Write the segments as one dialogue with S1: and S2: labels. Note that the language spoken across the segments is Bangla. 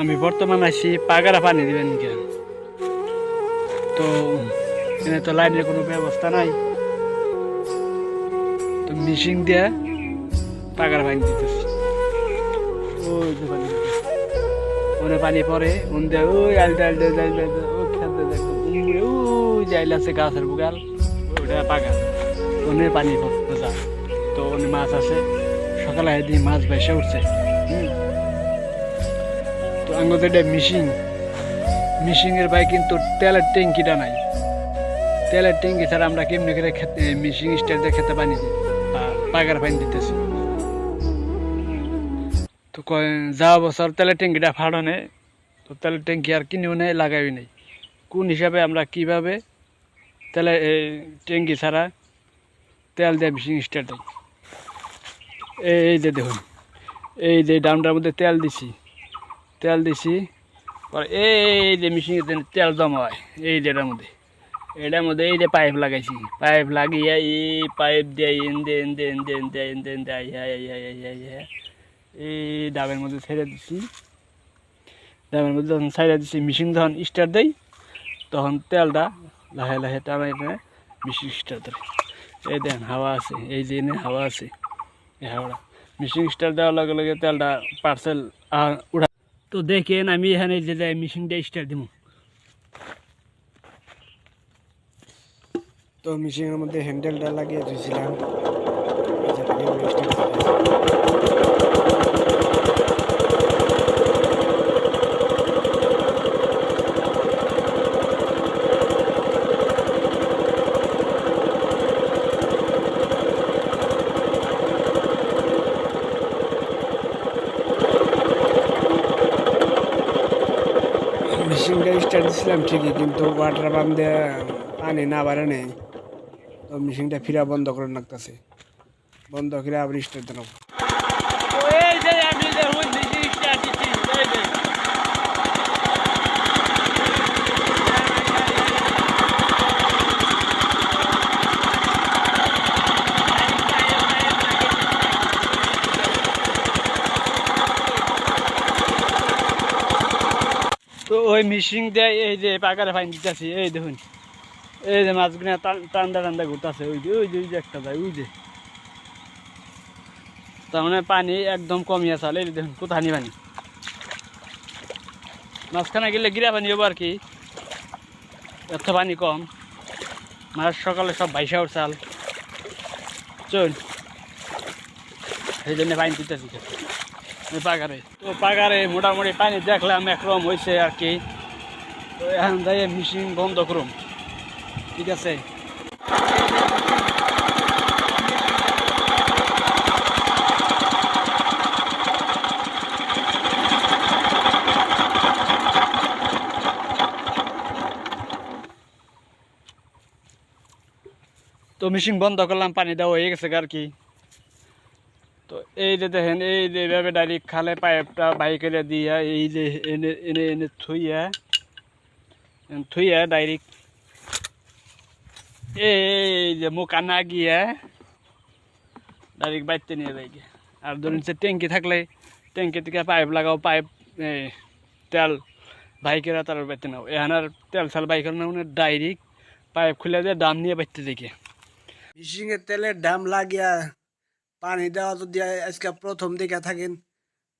S1: আমি বর্তমান আছি পাগারা পানি দিবেন কে? তো এখানে তো লাইনের কোনো ব্যবস্থা নাই। তো মিশিং দিয়ে পাগারা পানি দিতেছি। ওই যে পানি ওনে পানি পরে উন দিয়ে ওই আলদা আলদা আলদা ও খেতে দেখো আছে গাছের বুগাল ওটা পাগা ওনে পানি ভোজা তো ওনে মাছ আছে, সকালে দিন মাছ ভেসে উঠছে। হুম। তো আঙ্গতে এটা মিশিং মিশিংয়ের ভাই কিন্তু তেলের ট্যাঙ্কিটা নাই। তেলের ট্যাঙ্কি ছাড়া আমরা কেমনি করে খেতে মিশিং স্টাইল দিয়ে খেতে পানি দিই? পাগার পানি দিতেছি। তো যাওয়া বছর তেলের ট্যাঙ্কিটা ফাড়নে তো তেলের ট্যাঙ্কি আর কিনেও নেই লাগাই নেই। কোন হিসাবে আমরা কীভাবে তেলের ট্যাঙ্কি ছাড়া তেল দিয়ে মিশিং স্টাইল এই যে দেখুন। এই যে ডামটার মধ্যে তেল দিছি। তেল দিছি। পরে এই যে মেশিনে তেল জমা হয়, এই যে এটার মধ্যে। এটার মধ্যে এই যে পাইপ লাগাইছি। পাইপ লাগিয়ে এই পাইপ দিয়ে এনদে এনদে এনদে এনদে এনদে এই ডাবের মধ্যে ছেড়ে দিছি। ডাবের মধ্যে যখন ছেড়ে দিছি মেশিন যখন স্টার্ট দেই, তখন তেলটা লাহে লাহে টানা টানা মেশিন স্টার্ট ধরে এই দেন হাওয়া আছে। এই যে এনে হাওয়া আছে, এই হাওড়া মেশিন স্টার্ট দেওয়ার লগে লগে তেলটা পার্সেল উঠা তো দেখেন আমি এখানে যে মেশিনটা স্টার্ট দিব তো মেশিনের মধ্যে হ্যান্ডেলটা লাগিয়ে দিয়েছিলাম। মেশিনটা দিয়েছিলাম ঠিকই, কিন্তু ওয়াটার পাম্প দিয়ে পানি না বাড়ে নেই। তো মেশিনটা ফিরা বন্ধ করে রাখতেছে। বন্ধ করে আবার স্টার্ট দেবো তো ওই মিশিং দিয়ে এই যে পাকারে ফাইন দিতেছি, এই দেখুন। এই যে মাছগুলো টান- টান্দা টান্দা ঘুরতেছে, ওই যে ওই যে ওই যে একটা যায়, ওই যে। তার মানে পানি একদম কমিয়ে চালে এই দেখুন কোথানি পানি? মাঝখানে গেলে গিরা পানি হব আর কি। এত পানি কম। মাছ সকালে সব ভাইসা উঠছাল চল। সেই জন্য পানি দিতেছি। পাগারে। তো পাগারে মোটামুটি পানি দেখলাম একরকম হয়েছে আর কি। তো এখন যাই মেশিন বন্ধ করুম। ঠিক আছে? তো মেশিন বন্ধ করলাম, পানি দেওয়া হয়ে গেছে আর কি। তো এই যে দেখেন এই যে এভাবে ডাইরেক্ট খালে পাইপটা বাইকেরে দিয়া এই যে এনে এনে এনে থুইয়া এনে থুইয়া ডাইরেক্ট এই যে মুখা না গিয়া ডাইরেক্ট বাইতে নিয়ে যাই গিয়া। আর ধরুন সে ট্যাঙ্কি থাকলে ট্যাঙ্কি থেকে পাইপ লাগাও পাইপ এই, তেল বাইকেরা তার বাইতে নাও এখন আর তেল সাল বাইকের না ডাইরেক্ট পাইপ খুলে দিয়ে দাম নিয়ে বাইতে দেখে
S2: মিশিংয়ের তেলের দাম লাগিয়া পানি দেওয়া যদি আজকে প্রথম দিকে থাকেন,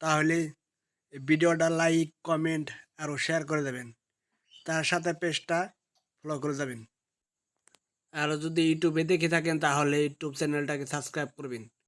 S2: তাহলে ভিডিওটা লাইক, কমেন্ট আরও শেয়ার করে দেবেন। তার সাথে পেজটা ফলো করে যাবেন। আর যদি ইউটিউবে দেখে থাকেন, তাহলে ইউটিউব চ্যানেলটাকে সাবস্ক্রাইব করবেন।